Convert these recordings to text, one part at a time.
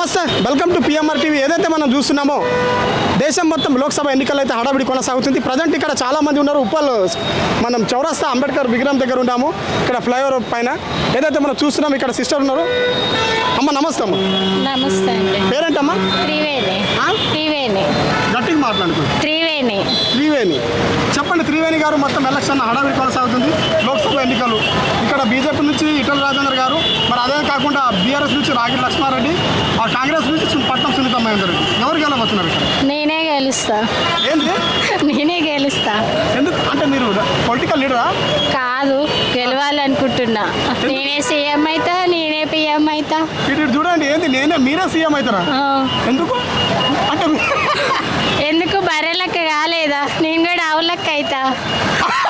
నమస్తే welcome to PMR TV ఏదైతే మనం చూస్తున్నామో దేశం మొత్తం లోక్సభ ఎన్నికలు అయితే హడావిడి కొనసాగుతుంది. ప్రజెంట్ ఇక్కడ చాలా మంది ఉన్నారు. ఉప్పల్ మనం చౌరస్తా అంబేద్కర్ విగ్రహం దగ్గర ఉన్నాము. ఇక్కడ ఫ్లైఓవర్ పైన. ఏదైతే మనం చూస్తున్నాం ఇక్కడ సిస్టర్ ఉన్నారు. అమ్మ నమస్తే అమ్మ. నమస్తే అండి. పేరేంటమ్మా? త్రివేణి? త్రివేణి. గట్టిగా మాట్లాడుకో త్రివేణి. త్రివేణి. చెప్పండి త్రివేణి గారు మొత్తం ఎలక్షన్ హడావిడి కొనసాగుతుంది. లోక్సభ ఎన్నికలు. ఇక్కడ బీజేపీ నుంచి ఇటల రాజేందర్ గారు మరి అదే కాకుండా బీఆర్ఎస్ నుంచి రాగి లక్ష్మారెడ్డి ఆ కాంగ్రెస్ నుంచి పట్నం సునీత మహేందర్ రెడ్డి ఎవరు గెలవబోతున్నారు ఇక్కడ? నేనే గెలుస్తా. నేనే గెలుస్తా. ఎందుకు? అంటే మీరు పొలిటికల్ లీడరా కాదు గెలవాలనుకుంటున్నా. నేనే సీఎం అవుతా నేనే పిఎం ఇటు ఇటు చూడండి ఏంది? నేనే మీరే సీఎం అవుతారా? ఎందుకు? అంటే ఎందుకు బర్రెలక్క కాలేదా? నేను కూడా ఆవులక్క అవుతా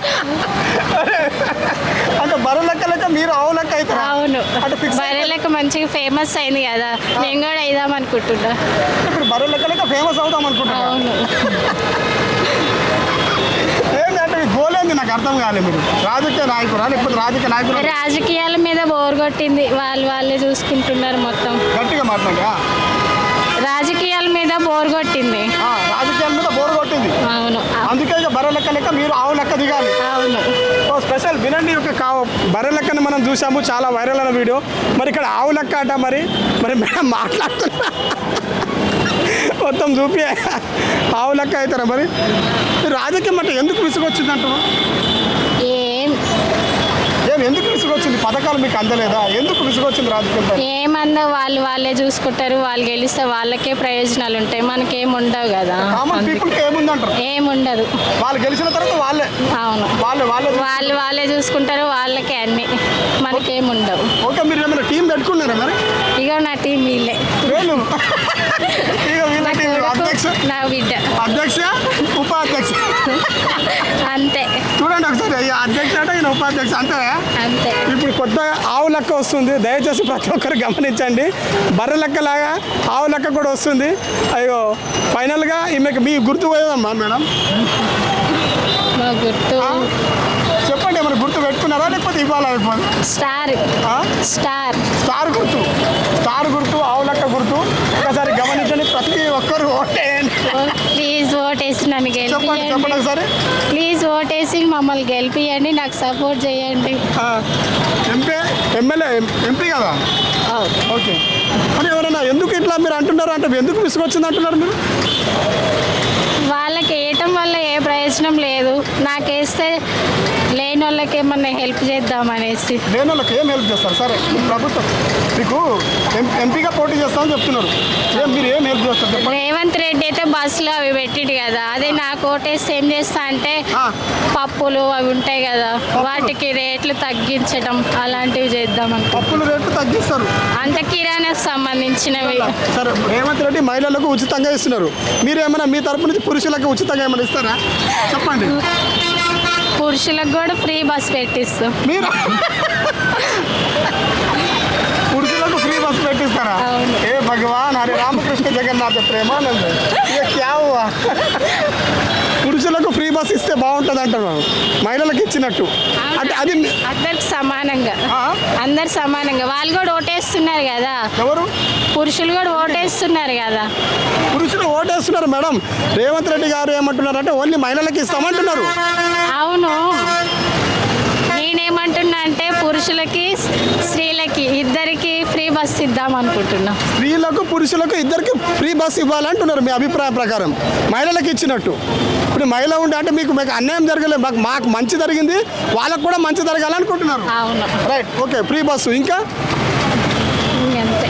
అంటే బర్రె లెక్క లెక్క మీరు ఆవు లెక్క అవుతారా అవును. ఫిక్స్ బర్రెలక్క మంచిగా ఫేమస్ అయింది కదా. నేను కూడా అయిదాం అనుకుంటున్నా. ఇప్పుడు బర్రె లెక్క లెక్క ఫేమస్ అవుతాం అనుకుంటున్నా. అవును. ఏంటి అంటే మీ గోల్ ఏంది? నాకు అర్థం కాలేదు మీరు. రాజకీయ నాయకురా లేకపోతే రాజకీయ నాయకురా రాజకీయాల మీద బోర్ కొట్టింది. వాళ్ళు వాళ్ళే చూసుకుంటున్నారు మొత్తం. గట్టిగా మాట్లాడి ఆ. రాజకీయాల మీద బోర్ కొట్టింది. ఆ, రాజకీయాల మీద బోరు కొట్టింది. అవును. అందుకే ఇక బర్రె లెక్క లెక్క మీరు ఆవు లెక్క దిగాలి. అవును. ఓ స్పెషల్ వినండి ఒక కావు బర్రె లెక్కని మనం చూసాము చాలా వైరల్ అయిన వీడియో. మరి ఇక్కడ ఆవు లెక్క అట మరి. మరి మేడం మాట్లాడుతున్నా. మొత్తం చూపి ఆవు లెక్క అవుతారా మరి? రాజకీయం అంటే ఎందుకు విసుగొచ్చింది అంటారు ఏం ఏం ఎందుకు విసుగొచ్చింది? పథకాలు మీకు అందలేదా? ఎందుకు విసుగొచ్చింది రాజకీయం పైన? ఏమందో వాళ్ళు వాళ్ళే చూసుకుంటారు వాళ్ళు గెలిస్తే వాళ్ళకే ప్రయోజనాలు ఉంటాయి. మనకేం ఉండవు కదా. కామన్. పీపుల్కి ఏముందంటారు? ఏముండదు. వాళ్ళు గెలిచిన తర్వాత వాళ్ళే. అవును. వాళ్ళే వాళ్ళే వాళ్ళు వాళ్ళే చూసుకుంటారు వాళ్ళకే అన్ని. మనకేం ఉండవు ఓకే మీరు ఏమైనా టీం పెట్టుకున్నారా మరి? ఇక నా టీం వీళ్ళే. అధ్యక్ష? నా బిడ్డ అధ్యక్ష? ఉపాధ్యక్ష. అంతే. చూడండి ఒకసారి అధ్యక్ష అంటే ఈయన ఉపాధ్యక్ష అంతే అంతే. ఇప్పుడు కొత్తగా ఆవు లెక్క వస్తుంది. దయచేసి ప్రతి ఒక్కరు గమనించండి. బర్రె లెక్కలాగా ఆవు లెక్క కూడా వస్తుంది. అయ్యో ఫైనల్గా ఈమెకి మీ గుర్తు పోయేదమ్మా మేడం? గుర్తు? చెప్పండి ఏమైనా గుర్తు పెట్టుకున్నారా? లేకపోతే ఇవ్వాలా స్టార్. స్టార్. స్టార్ గుర్తు స్టార్ గుర్తు ఆవు లెక్క గుర్తు ఒకసారి గమనించండి ప్రతి ఒక్కరు ఓటేయండి ప్లీజ్ ఓటేసి నన్ను చెప్పండి ఒకసారి? ప్లీజ్ ఓటేసి మమ్మల్ని గెలిపియండి నాకు సపోర్ట్ చేయండి. ఎంపీ ఎమ్మెల్యే ఎంపీ కదా? ఓకే. ఎవరైనా ఎందుకు ఇట్లా మీరు అంటున్నారు? అంటే ఎందుకు విసుగొచ్చింది అంటున్నారు మీరు? వాళ్ళకి వేయటం వల్ల ఏ ప్రయోజనం లేదు. నాకేస్తే లేని వాళ్ళకి ఏమన్నా హెల్ప్ చేద్దామనేసి. లేని వాళ్ళకి ఏం హెల్ప్ చేస్తారు? సరే ప్రభుత్వం మీకు ఎంపీగా పోటీ చేస్తామని చెప్తున్నారు. మీరు ఏం హెల్ప్ చేస్తారు రేవంత్ రెడ్డి అయితే బస్సులు అవి పెట్టిండు కదా. అదే నాకు ఓటేస్తే ఏం చేస్తా అంటే. పప్పులు అవి ఉంటాయి కదా. వాటికి రేట్లు తగ్గించడం అలాంటివి చేద్దాం అనుకో పప్పుల రేట్లు తగ్గిస్తారు. అంత కిరాణాకు సంబంధించినవి. సరే రేవంత్ రెడ్డి మహిళలకు ఉచితంగా ఇస్తున్నారు. మీరు ఏమైనా మీ తరపు నుంచి పురుషులకు ఉచితంగా ఏమైనా ఇస్తారా? చెప్పండి. పురుషులకు కూడా ఫ్రీ బస్ పెట్టిస్తాం మీరు పురుషులకు ఫ్రీ బస్ పెట్టిస్తారా అవును. ఏ భగవాన్ హరే రామకృష్ణ జగన్నాథ ప్రేమానంద ఇక క్యా హువా? పురుషులకు ఫ్రీ బస్ ఇస్తే బాగుంటుంది అంటున్నారు మహిళలకు ఇచ్చినట్టు. అంటే అది అందరికి సమానంగా? అందరు సమానంగా. వాళ్ళు కూడా ఓటేస్తున్నారు కదా. ఎవరు? పురుషులు కూడా ఓటేస్తున్నారు కదా. పురుషులు ఓటేస్తున్నారు మేడం. రేవంత్ రెడ్డి గారు ఏమంటున్నారు అంటే ఓన్లీ మహిళలకు ఇస్తామంటున్నారు. అవును. అంటే పురుషులకి స్త్రీలకి ఇద్దరికి ఫ్రీ బస్ ఇద్దాం అనుకుంటున్నా. స్త్రీలకు పురుషులకు ఇద్దరికి ఫ్రీ బస్ ఇవ్వాలంటున్నారు మీ అభిప్రాయం ప్రకారం. మహిళలకు ఇచ్చినట్టు. ఇప్పుడు మహిళ ఉండే అంటే మీకు మీకు అన్యాయం జరగలేదు మాకు మాకు మంచి జరిగింది వాళ్ళకు కూడా మంచి జరగాలనుకుంటున్నారు. అవును. రైట్ ఓకే ఫ్రీ బస్సు ఇంకా అంతే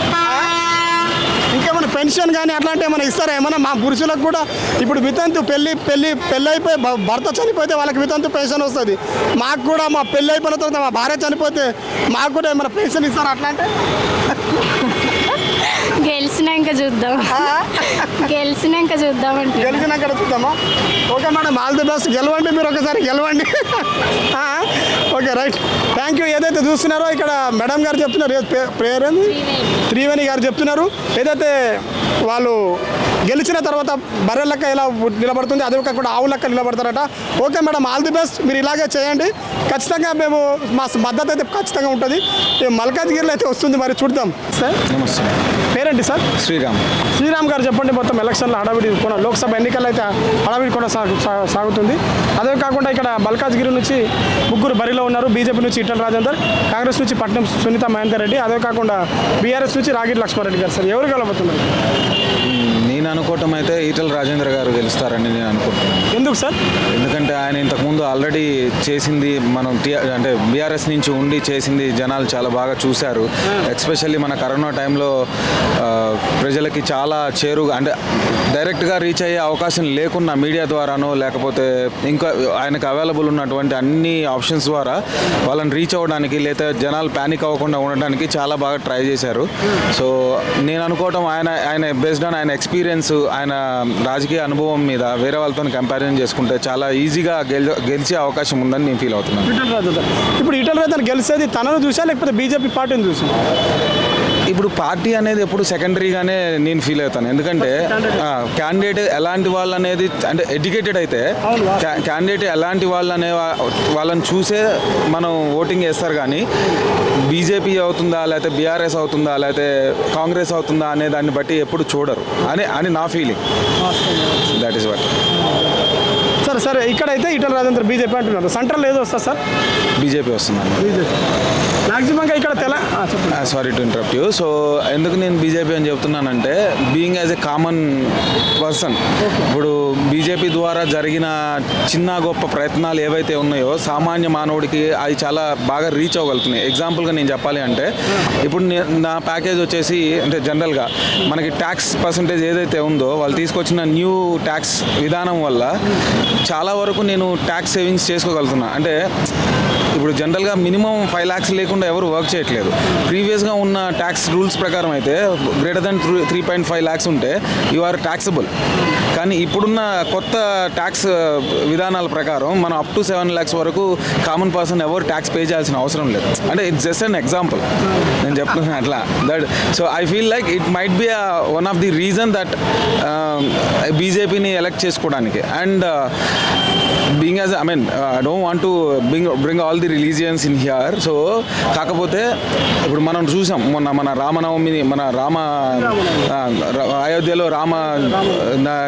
ఇంకేమైనా పెన్షన్ కానీ అట్లాంటి ఏమైనా ఇస్తారా? ఏమైనా మా పురుషులకు కూడా ఇప్పుడు వితంతు పెళ్ళి పెళ్ళి పెళ్ళి అయిపోయి భ- భర్త చనిపోతే వాళ్ళకి వితంతు పెన్షన్ వస్తుంది. మాకు కూడా మా పెళ్ళి అయిపోయిన తర్వాత మా భార్య చనిపోతే మాకు కూడా ఏమైనా పెన్షన్ ఇస్తారా అట్లా అంటే గెలిచినాక చూద్దాం. గెలిచినాక చూద్దాం అంటున్నా. గెలిచినాక చూద్దామా? Okay madam all the best. గెలవండి మీరు ఒకసారి గెలవండి. Okay right. థ్యాంక్ యూ ఏదైతే చూస్తున్నారో ఇక్కడ మేడం గారు చెప్తున్నారు ఏ పే- పేరు ఏంది త్రివేణి గారు చెప్తున్నారు. ఏదైతే వాళ్ళు గెలిచిన తర్వాత బర్రె లెక్క ఎలా నిలబడుతుంది అదే కాకుండా ఆవు లెక్క నిలబడతారట. Okay madam all the best మీరు ఇలాగే చేయండి. ఖచ్చితంగా మేము మా మద్దతు అయితే ఖచ్చితంగా ఉంటుంది. మల్కాజ్గిరిలో అయితే వస్తుంది మరి చూద్దాం. సార్? నమస్తే. పేరేంటి సార్? శ్రీరామ్. శ్రీరామ్ గారు చెప్పండి మొత్తం ఎలక్షన్లో హడావిడి కొన లోక్సభ ఎన్నికలు అయితే హడావిడి కొన సాగు సాగుతుంది. అదే కాకుండా ఇక్కడ మల్కాజ్గిరి నుంచి ముగ్గురు బరిలో ఉన్నారు. బీజేపీ నుంచి ఇటల్ రాజేందర్ కాంగ్రెస్ నుంచి పట్నం సునీత మహేందర్ రెడ్డి అదే కాకుండా బీఆర్ఎస్ నుంచి రాగిరి లక్ష్మారెడ్డి గారు సార్. ఎవరు గెలబోతున్నారు Mm. నేను అనుకోవటం అయితే ఈటల రాజేంద్ర గారు గెలుస్తారని నేను అనుకుంటున్నాను. ఎందుకు సార్? ఎందుకంటే ఆయన ఇంతకుముందు ఆల్రెడీ చేసింది మనం అంటే బీఆర్ఎస్ నుంచి ఉండి చేసింది జనాలు చాలా బాగా చూశారు. ఎస్పెషల్లీ మన కరోనా టైంలో ప్రజలకి చాలా చేరుగా అంటే డైరెక్ట్గా రీచ్ అయ్యే అవకాశం లేకున్నా మీడియా ద్వారానో లేకపోతే ఇంకా ఆయనకు అవైలబుల్ ఉన్నటువంటి అన్ని ఆప్షన్స్ ద్వారా వాళ్ళని రీచ్ అవ్వడానికి లేదా జనాలు ప్యానిక్ అవ్వకుండా ఉండడానికి చాలా బాగా ట్రై చేశారు. సో నేను అనుకోవటం ఆయన ఆయన బేస్డ్ ఆన్ ఆయన ఎక్స్పీరియన్స్ ఆయన రాజకీయ అనుభవం మీద వేరే వాళ్ళతో కంపారిజన్ చేసుకుంటే చాలా ఈజీగా గెలిచే అవకాశం ఉందని నేను ఫీల్ అవుతున్నాను. ఇటల్ ఇప్పుడు ఇటల్ రాజేందర్ గెలిచేది తనను చూసా లేకపోతే బీజేపీ పార్టీని చూసా? ఇప్పుడు పార్టీ అనేది ఎప్పుడు సెకండరీగానే నేను ఫీల్ అవుతాను. ఎందుకంటే క్యాండిడేట్ ఎలాంటి వాళ్ళు అనేది అంటే ఎడ్యుకేటెడ్ అయితే. క్యాండిడేట్ ఎలాంటి వాళ్ళు అనే వాళ్ళని చూసే మనం ఓటింగ్ చేస్తారు కానీ బీజేపీ అవుతుందా లేకపోతే బీఆర్ఎస్ అవుతుందా లేకపోతే కాంగ్రెస్ అవుతుందా అనే దాన్ని బట్టి ఎప్పుడు చూడరు. అని అని నా ఫీలింగ్ దట్ ఈస్ వాట్ సరే సరే ఇక్కడైతే ఇటల్ రాజేందర్ బీజేపీ అంటున్నారు. సెంట్రల్ ఏదో వస్తుంది సార్? బీజేపీ వస్తుందండి. బీజేపీ. మ్యాక్సిమంగా ఇక్కడ తెల sorry to interrupt you so ఎందుకు నేను బీజేపీ అని చెప్తున్నానంటే being as a common person ఇప్పుడు బీజేపీ ద్వారా జరిగిన చిన్న గొప్ప ప్రయత్నాలు ఏవైతే ఉన్నాయో సామాన్య మానవుడికి అవి చాలా బాగా రీచ్ అవ్వగలుగుతున్నాయి. ఎగ్జాంపుల్గా నేను చెప్పాలి అంటే ఇప్పుడు నే- నా ప్యాకేజ్ వచ్చేసి అంటే జనరల్గా మనకి ట్యాక్స్ పర్సంటేజ్ ఏదైతే ఉందో వాళ్ళు తీసుకొచ్చిన న్యూ ట్యాక్స్ విధానం వల్ల చాలా వరకు నేను ట్యాక్స్ సేవింగ్స్ చేసుకోగలుగుతున్నా. అంటే ఇప్పుడు జనరల్గా మినిమం ఫైవ్ ల్యాక్స్ లేకుండా ఎవరు వర్క్ చేయట్లేదు. ప్రీవియస్గా ఉన్న ట్యాక్స్ రూల్స్ ప్రకారం అయితే greater than three point five lakhs ఉంటే యు ఆర్ ట్యాక్సబుల్ కానీ ఇప్పుడున్న కొత్త ట్యాక్స్ విధానాల ప్రకారం మనం అప్ టు సెవెన్ ల్యాక్స్ వరకు కామన్ పర్సన్ ఎవరు ట్యాక్స్ పే చేయాల్సిన అవసరం లేదు. అంటే ఇట్స్ జస్ట్ అన్ ఎగ్జాంపుల్ నేను చెప్తున్నాను అట్లా. That so I feel like it might be one of the reason that బీజేపీని ఎలక్ట్ చేసుకోవడానికి. And being as I mean I don't want to bring bring all the religions in here so కాకపోతే ఇప్పుడు మనం చూసాం మొన్న మన రామనవమిని మన రామ అయోధ్యలో రామ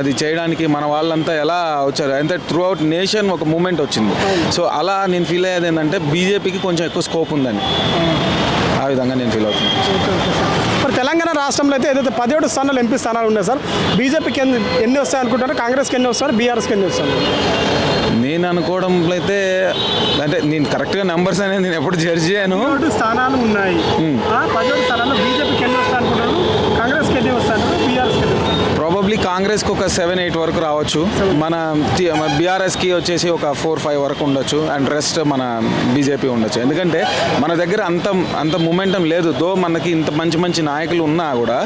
అది చేయడానికి మన వాళ్ళంతా ఎలా వచ్చారు? అంటే త్రూ అవుట్ నేషన్ ఒక మూమెంట్ వచ్చింది. సో అలా నేను ఫీల్ అయ్యేది ఏంటంటే బీజేపీకి కొంచెం ఎక్కువ స్కోప్ ఉందని ఆ విధంగా నేను ఫీల్ అవుతున్నాను మరి తెలంగాణ రాష్ట్రంలో అయితే ఏదైతే పదిహేడు స్థానాలు ఎంపీ స్థానాలు ఉన్నాయి సార్ బీజేపీకి ఎన్ని ఎన్ని వస్తాయి అనుకుంటారు కాంగ్రెస్కి ఎన్ని వస్తారు? బీఆర్ఎస్కి ఎన్ని వస్తారు? నేను అనుకోవడం అయితే అంటే నేను కరెక్ట్గా నెంబర్స్ అనేది నేను ఎప్పుడు జడ్జ్ చేయను. స్థానాలు ఉన్నాయి. పదిహేడు స్థానాలు బీజేపీకి ఎన్ని వస్తాయి అనుకుంటారు కాంగ్రెస్కి ఎన్ని వస్తారు బీఆర్ఎస్కి ఎన్ని వస్తారు ప్రాబబ్లీ కాంగ్రెస్కి ఒక సెవెన్ ఎయిట్ వరకు రావచ్చు. మన బీఆర్ఎస్కి వచ్చేసి ఒక ఫోర్ ఫైవ్ వరకు ఉండొచ్చు. అండ్ రెస్ట్ మన బీజేపీ ఉండొచ్చు. ఎందుకంటే మన దగ్గర అంత అంత మూమెంటం లేదు. దో మనకి ఇంత మంచి మంచి నాయకులు ఉన్నా కూడా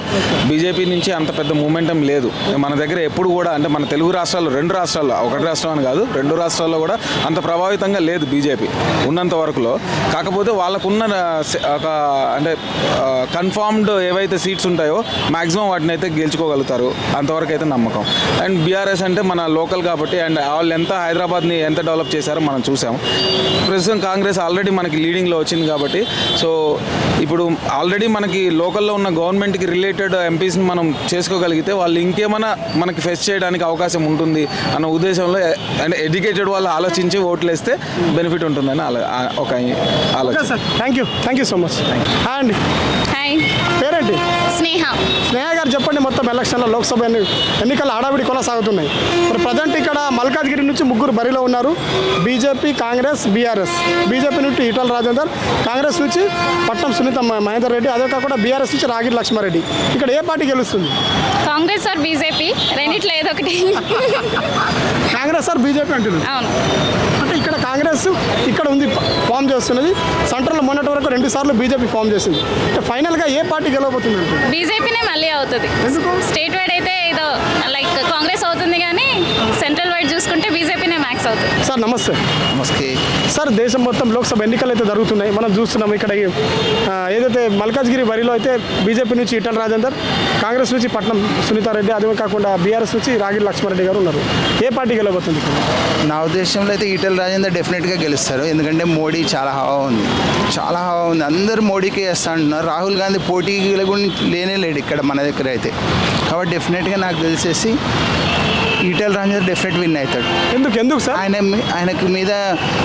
బీజేపీ నుంచి అంత పెద్ద మూమెంటం లేదు. మన దగ్గర ఎప్పుడు కూడా అంటే మన తెలుగు రాష్ట్రాల్లో రెండు రాష్ట్రాల్లో ఒకటి రాష్ట్రం అని కాదు రెండు రాష్ట్రాల్లో కూడా అంత ప్రభావితంగా లేదు బీజేపీ ఉన్నంత వరకులో. కాకపోతే వాళ్ళకున్న ఒక అంటే కన్ఫర్మ్డ్ ఏవైతే సీట్స్ ఉంటాయో మాక్సిమం వాటిని అయితే గెలుచుకోగలుగుతారు. అంతవరకు అయితే నమ్మకం. అండ్ బీఆర్ఎస్ అంటే మన లోకల్ కాబట్టి అండ్ వాళ్ళు ఎంత హైదరాబాద్ని ఎంత డెవలప్ చేశారో మనం చూసాం ప్రస్తుతం కాంగ్రెస్ ఆల్రెడీ మనకి లీడింగ్లో వచ్చింది కాబట్టి సో ఇప్పుడు ఆల్రెడీ మనకి లోకల్లో ఉన్న గవర్నమెంట్కి రిలేటెడ్ ఎంపీస్ని మనం చేసుకోగలిగితే వాళ్ళు ఇంకేమైనా మనకి ఫేస్ చేయడానికి అవకాశం ఉంటుంది అన్న ఉద్దేశంలో అంటే ఎడ్యుకేటెడ్ వాళ్ళు ఆలోచించి ఓట్లు వేస్తే బెనిఫిట్ ఉంటుందని ఒక ఆలోచన. Thank you thank you so much అండి. పేరేంటి? స్నేహ. స్నేహ గారు చెప్పండి మొత్తం ఎలక్షన్లో లోక్సభ ఎన్ని ఎన్నికల హడావిడి కొనసాగుతున్నాయి. మరి ప్రజెంట్ ఇక్కడ మల్కాజ్గిరి నుంచి ముగ్గురు బరిలో ఉన్నారు. BJP Congress BRS. బీజేపీ నుంచి ఈటల రాజేందర్ కాంగ్రెస్ నుంచి పట్నం సునీత మహేందర్ రెడ్డి అదే కాకుండా బీఆర్ఎస్ నుంచి రాగిరి లక్ష్మారెడ్డి. ఇక్కడ ఏ పార్టీ గెలుస్తుంది? Congress or BJP? రెండిట్లో ఏదో ఒకటి. కాంగ్రెస్ సార్ బీజేపీ అంటుంది అవును. కాంగ్రెస్ ఇక్కడ ఉంది ఫామ్ చేస్తున్నది. సెంట్రల్ మొన్నటి వరకు రెండు సార్లు బీజేపీ ఫామ్ చేసింది. అంటే ఫైనల్గా ఏ పార్టీ గెలవబోతుంది బీజేపీనే మళ్ళీ అవుతుంది. ఎందుకు? స్టేట్ వైడ్ అయితే ఏదో లైక్ కాంగ్రెస్ అవుతుంది కానీ సెంట్రల్ వైడ్ చూసుకుంటే బీజేపీనే మ్యాక్స్ అవుతుంది. సార్ నమస్తే. నమస్తే. సార్ దేశం మొత్తం లోక్సభ ఎన్నికలు అయితే జరుగుతున్నాయి. మనం చూస్తున్నాం ఇక్కడ ఏదైతే మల్కాజ్గిరి బరిలో అయితే బీజేపీ నుంచి ఈటల రాజేందర్ కాంగ్రెస్ నుంచి పట్నం సునీతారెడ్డి అదే కాకుండా బీఆర్ఎస్ నుంచి రాగిరి లక్ష్మారెడ్డి గారు ఉన్నారు. ఏ పార్టీ గెలవబోతుంది ఇక్కడ? నా ఉద్దేశంలో అయితే ఈటెల రాజేందర్ డెఫినెట్గా గెలుస్తారు. ఎందుకంటే మోడీ చాలా హవా ఉంది. చాలా హవా ఉంది. అందరూ మోడీకి వేస్తా అంటున్నారు రాహుల్ గాంధీ పోటీకి కూడా లేనే లేడు ఇక్కడ మన దగ్గర అయితే. కాబట్టి డెఫినెట్గా నాకు తెలిసేసి ఈటెల్ రాజేందర్ డెఫినెట్ విన్ అవుతాడు. ఎందుకు? ఎందుకు సార్? ఆయన ఆయనకి మీద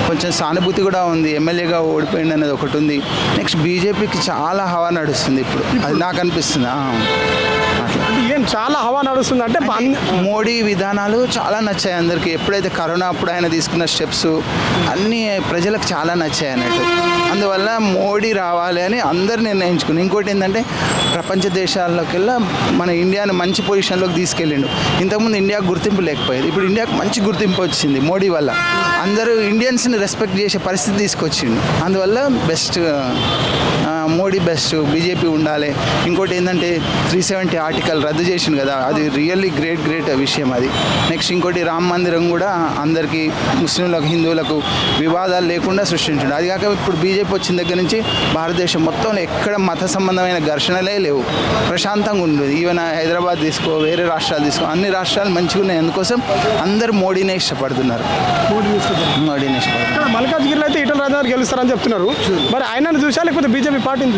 కొంచెం సానుభూతి కూడా ఉంది. ఎమ్మెల్యేగా ఓడిపోయింది అనేది ఒకటి ఉంది. నెక్స్ట్ బీజేపీకి చాలా హవా నడుస్తుంది ఇప్పుడు. అది నాకు అనిపిస్తుంది. ఏం చాలా హవా నడుస్తుంది. అంటే మోడీ విధానాలు చాలా నచ్చాయి అందరికీ. ఎప్పుడైతే కరోనా అప్పుడు ఆయన తీసుకున్న స్టెప్స్ అన్నీ ప్రజలకు చాలా నచ్చాయి అన్నట్టు. అందువల్ల మోడీ రావాలి అని అందరు నిర్ణయించుకుని ఇంకోటి ఏంటంటే ప్రపంచ దేశాల్లోకెల్లా మన ఇండియాని మంచి పొజిషన్లోకి తీసుకెళ్ళిండు. ఇంతకుముందు ఇండియాకు గుర్తింపు లేకపోయేది. ఇప్పుడు ఇండియాకు మంచి గుర్తింపు వచ్చింది మోడీ వల్ల. అందరూ ఇండియన్స్ని రెస్పెక్ట్ చేసే పరిస్థితి తీసుకొచ్చిండు. అందువల్ల బెస్ట్ మోడీ బెస్ట్ బీజేపీ ఉండాలి. ఇంకోటి ఏంటంటే త్రీ సెవెంటీ ఆర్టికల్ రద్దు చేసిండు కదా అది రియల్లీ గ్రేట్ గ్రేట్ విషయం అది. నెక్స్ట్ ఇంకోటి రామ మందిరం కూడా అందరికీ ముస్లింలకు హిందువులకు వివాదాలు లేకుండా సృష్టించిండు. అది కాక ఇప్పుడు బీజేపీ వచ్చిన దగ్గర నుంచి భారతదేశం మొత్తం ఎక్కడ మత సంబంధమైన ఘర్షణలే లేవు. ప్రశాంతంగా ఉండదు. ఈవెన్ హైదరాబాద్ తీసుకో వేరే రాష్ట్రాలు తీసుకో అన్ని రాష్ట్రాలు మంచిగా ఉన్నాయి. అందుకోసం అందరూ మోడీనే ఇష్టపడుతున్నారు. మోడీనే ఇష్టపడుతున్నారు. మల్కాజ్గిరిలో అయితే ఈటల రాజేందర్ గెలుస్తారని చెప్తున్నారు. మరి ఆయనను చూసా లేకపోతే బీజేపీ పార్టీని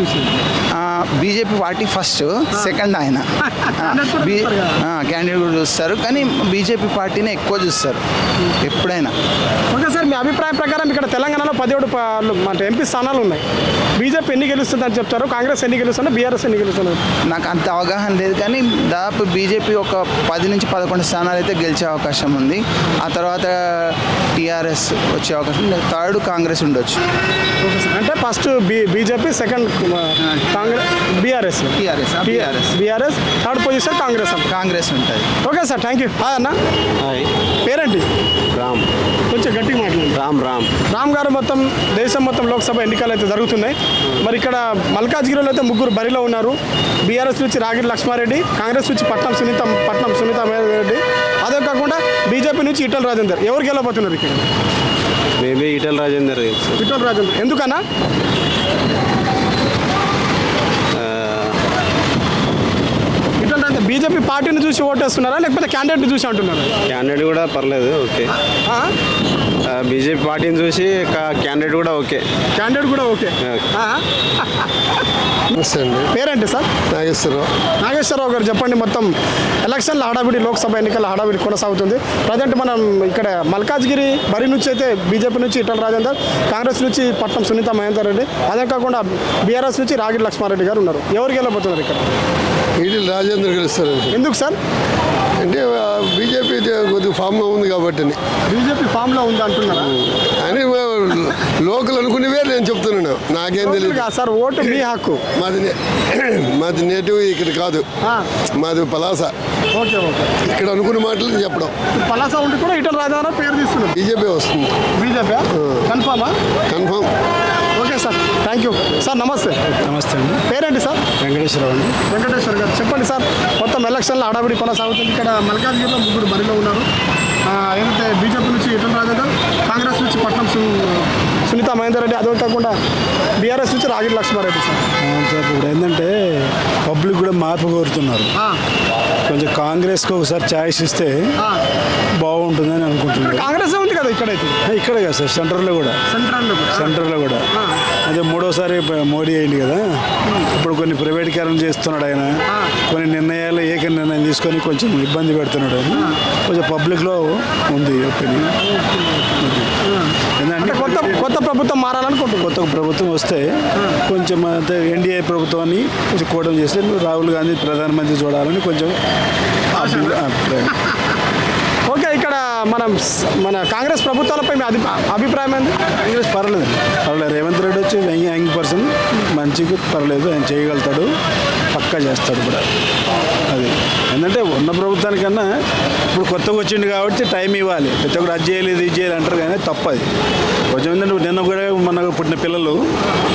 బీజేపీ పార్టీ ఫస్ట్ సెకండ్ ఆయన. క్యాండిడేట్ కూడా చూస్తారు కానీ బీజేపీ పార్టీనే ఎక్కువ చూస్తారు ఎప్పుడైనా. ఓకే సార్ మీ అభిప్రాయం ప్రకారం ఇక్కడ తెలంగాణలో పదిహేడు అంటే ఎంపీ స్థానాలు ఉన్నాయి. బీజేపీ ఎన్ని గెలుస్తుందని చెప్తారు కాంగ్రెస్ ఎన్ని గెలుస్తుంది బీఆర్ఎస్ ఎన్ని గెలుస్తున్నారు నాకు అంత అవగాహన లేదు కానీ దాదాపు బీజేపీ ఒక పది నుంచి పదకొండు స్థానాలు అయితే గెలిచే అవకాశం ఉంది. ఆ తర్వాత టీఆర్ఎస్ వచ్చే అవకాశం థర్డ్ కాంగ్రెస్ ఉండొచ్చు. అంటే first B BJP second Congress BRS. TRS TRS BRS. Third position Congress అంట. కాంగ్రెస్ ఉంటుంది okay sir thank you. Hi అన్న. హాయ్. పేరేంటి? రామ్. కొంచెం గట్టిగా మాట్లాడండి. రామ్ రామ్. రామ్ గారు మొత్తం దేశం మొత్తం లోక్సభ ఎన్నికలు అయితే జరుగుతున్నాయి. మరి ఇక్కడ మల్కాజ్గిరిలో అయితే ముగ్గురు బరిలో ఉన్నారు. బీఆర్ఎస్ నుంచి రాగిరి లక్ష్మారెడ్డి కాంగ్రెస్ నుంచి పట్నం సునీత పట్నం సునీత రెడ్డి. అదే కాకుండా బీజేపీ నుంచి ఇటల రాజేందర్. ఎవరు గెలవబోతున్నారు ఇక్కడ? మేబీ ఈటల్ రాజేందర్ ఇటల రాజేందర్. ఎందుకన్నా ఇటల రాజేందర్ బీజేపీ పార్టీని చూసి ఓటేస్తున్నారా? లేకపోతే క్యాండిడేట్ని చూసి అంటున్నారా? క్యాండిడేట్ కూడా పర్లేదు ఓకే. ఆ? బీజేపీ పార్టీని చూసి క్యాండిడేట్ కూడా ఓకే. క్యాండిడేట్ కూడా ఓకే? నమస్తే అండి. పేరేంటి సార్? నాగేశ్వరరావు. నాగేశ్వరరావు గారు చెప్పండి మొత్తం. ఎలక్షన్ల హడావిడి లోక్సభ ఎన్నికల హడావిడి కొనసాగుతుంది. ప్రజెంట్ మనం ఇక్కడ మల్కాజ్గిరి బరి నుంచి అయితే బీజేపీ నుంచి ఇటల రాజేందర్ కాంగ్రెస్ నుంచి పట్నం సునీత మహేందర్ రెడ్డి అదే కాకుండా బీఆర్ఎస్ నుంచి రాగిరి లక్ష్మారెడ్డి గారు ఉన్నారు. ఎవరు గెలబోతున్నారు ఇక్కడ? ఈటల రాజేంద్ర గెలుస్తారండి ఎందుకు సార్? అంటే బీజేపీ కొద్దిగా ఫామ్గా ఉంది కాబట్టి బీజేపీ ఫామ్లో ఉంది అంటున్నారా? అని లోకల్ అనుకునేవే నేను చెప్తున్నాను. నాకేం తెలియదు సార్? ఓటు మీ హక్కు. మాది మాది నేటివ్ ఇక్కడ కాదు. మాది పలాస. Okay okay. ఇక్కడ అనుకున్న మాటలు చెప్పడం. పలాస ఉండి కూడా ఇటల రాజేంద్ర పేరు తీస్తున్నారు బీజేపీ వస్తుంది. బీజేపీ? కన్ఫామా? కన్ఫామ్. థ్యాంక్ యూ సార్ నమస్తే. నమస్తే అండి. పేరేంటి సార్ వెంకటేశ్వరరావు అండి. వెంకటేశ్వర్ గారు చెప్పండి సార్ మొత్తం ఎలక్షన్లో హడావిడి కొనసాగుతుంది. ఇక్కడ మల్కాజ్గిరిలో ముగ్గురు బరిలో ఉన్నారు. ఏదైతే బీజేపీ నుంచి ఇటల రాజేందర్ కాంగ్రెస్ నుంచి పట్నం సు సునీత మహేందర్ రెడ్డి అదే కాకుండా బీఆర్ఎస్ నుంచి రాగిరి లక్ష్మారెడ్డి సార్ ఇప్పుడు ఏంటంటే పబ్లిక్ కూడా మార్పు కోరుతున్నారు. కొంచెం కాంగ్రెస్కి ఒకసారి ఛాయిస్ ఇస్తే. బాగుంటుందని అనుకుంటున్నారు కాంగ్రెస్ ఉంది కదా ఇక్కడైతే. ఇక్కడ కదా సార్ సెంటర్లో కూడా. సెంట్రల్లో కూడా. సెంటర్లో కూడా. అదే మూడోసారి మోడీ అయింది కదా. ఇప్పుడు కొన్ని ప్రైవేటీకరణ చేస్తున్నాడు ఆయన. కొన్ని నిర్ణయాలు ఏక నిర్ణయం తీసుకొని కొంచెం ఇబ్బంది పెడుతున్నాడు. ఆయన కొంచెం పబ్లిక్లో ఉంది ఒపీనియన్. కొత్త కొత్త ప్రభుత్వం మారాలనుకుంటున్నారు కొత్త ప్రభుత్వం వస్తే కొంచెం అంటే ఎన్డీఏ ప్రభుత్వాన్ని కొంచెం కూటమి చేస్తే రాహుల్ గాంధీ ప్రధానమంత్రి చూడాలని కొంచెం ఓకే ఇక్కడ మనం మన కాంగ్రెస్ ప్రభుత్వాలపై మీ అభి అభిప్రాయం ఏంది? కాంగ్రెస్ పర్లేదు. పర్లేదు. రేవంత్ రెడ్డి వచ్చి యంగ్ పర్సన్. మంచిగా పర్లేదు ఆయన చేయగలుగుతాడు పక్కా చేస్తాడు కూడా. అది. ఏంటంటే ఉన్న ప్రభుత్వానికన్నా ఇప్పుడు కొత్తగా వచ్చిండు కాబట్టి టైం ఇవ్వాలి. ప్రతి ఒక్కరు అది చేయలేదు ఇది చేయాలి అంటారు కానీ తప్పది. కొంచెం ఏంటంటే నిన్న కూడా మన పుట్టిన పిల్లలు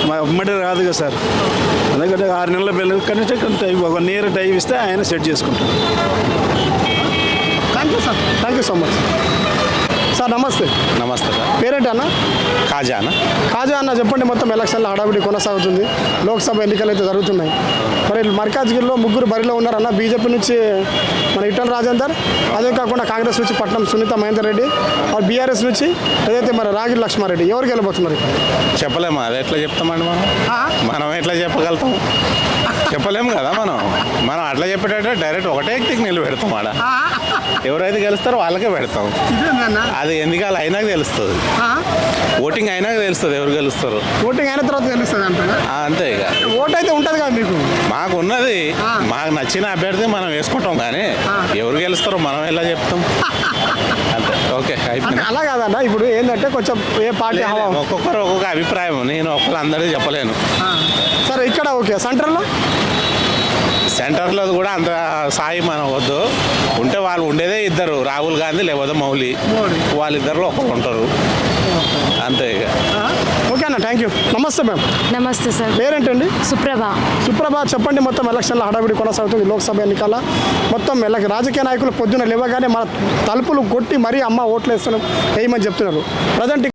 మా అమ్మటే రాదు కదా సార్. అందుకంటే ఆరు నెలల పిల్లలు కనీసం కొంత ఒక నీరు టైం ఇస్తే ఆయన సెట్ చేసుకుంటారు thank you sir thank you so much sir నమస్తే. నమస్తే సార్. పేరేంటి అన్న. కాజానా కాజా అన్న చెప్పండి మొత్తం ఎలక్షన్ల హడావిడి కొనసాగుతుంది. లోక్సభ ఎన్నికలు అయితే జరుగుతున్నాయి. మరి మర్కాజ్గిరిలో ముగ్గురు బరిలో ఉన్నారన్న బీజేపీ నుంచి మన ఇటల రాజేందర్ అదే కాకుండా కాంగ్రెస్ నుంచి పట్నం సునీత మహేందర్ రెడ్డి బీఆర్ఎస్ నుంచి ఏదైతే మరి రాగి లక్ష్మారెడ్డి. ఎవరికి వెళ్ళబోతున్నారు? చెప్పలేము అది ఎట్లా చెప్తామండి మనం? మనం ఎట్లా చెప్పగలుగుతాం? చెప్పలేము కదా మనం? మనం అట్లా చెప్పేటట్టు డైరెక్ట్ ఒకటే వ్యక్తికి నిలబెడతాం ఆడ. ఎవరైతే గెలుస్తారో వాళ్ళకే పెడతాం. అది ఎందుకాల అయినాక తెలుస్తుంది. ఓటింగ్ అయినాక తెలుస్తుంది ఎవరు గెలుస్తారు. ఓటింగ్ అయిన తర్వాత తెలుస్తుంది ఆ, అంతే ఇక. ఓటు అయితే ఉంటుంది కదా మీకు? మాకు ఉన్నది మాకు నచ్చిన అభ్యర్థి మనం వేసుకుంటాం కానీ ఎవరు గెలుస్తారో మనం ఎలా చెప్తాం? అంతే ఓకే అయిపోయింది. అలా కాదన్న ఇప్పుడు ఏంటంటే కొంచెం ఏ పార్టీ ఒక్కొక్కరు ఒక్కొక్క అభిప్రాయం నేను ఒక్కరు అందరికీ చెప్పలేను సరే ఇక్కడ ఓకే సెంటర్లో సెంటర్లో కూడా అంత సాయి మనం వద్దు ఉంటే వాళ్ళు ఉండేదే ఇద్దరు రాహుల్ గాంధీ లేకపోతే మౌలి. వాళ్ళిద్దరిలో ఒకరు ఉంటారు. అంతే ఇక. ఓకే అన్న థ్యాంక్ యూ నమస్తే మ్యామ్ నమస్తే సార్. పేరేంటండి? సుప్రభ. సుప్రభ చెప్పండి మొత్తం ఎలక్షన్ల హడావిడి కొనసాగుతుంది లోక్సభ ఎన్నికల. మొత్తం ఎల రాజకీయ నాయకులు పొద్దున లేవగానే మన తలుపులు కొట్టి మరీ అమ్మ ఓట్లు వేస్తున్నాం వేయమని చెప్తున్నారు. ప్రజెంట్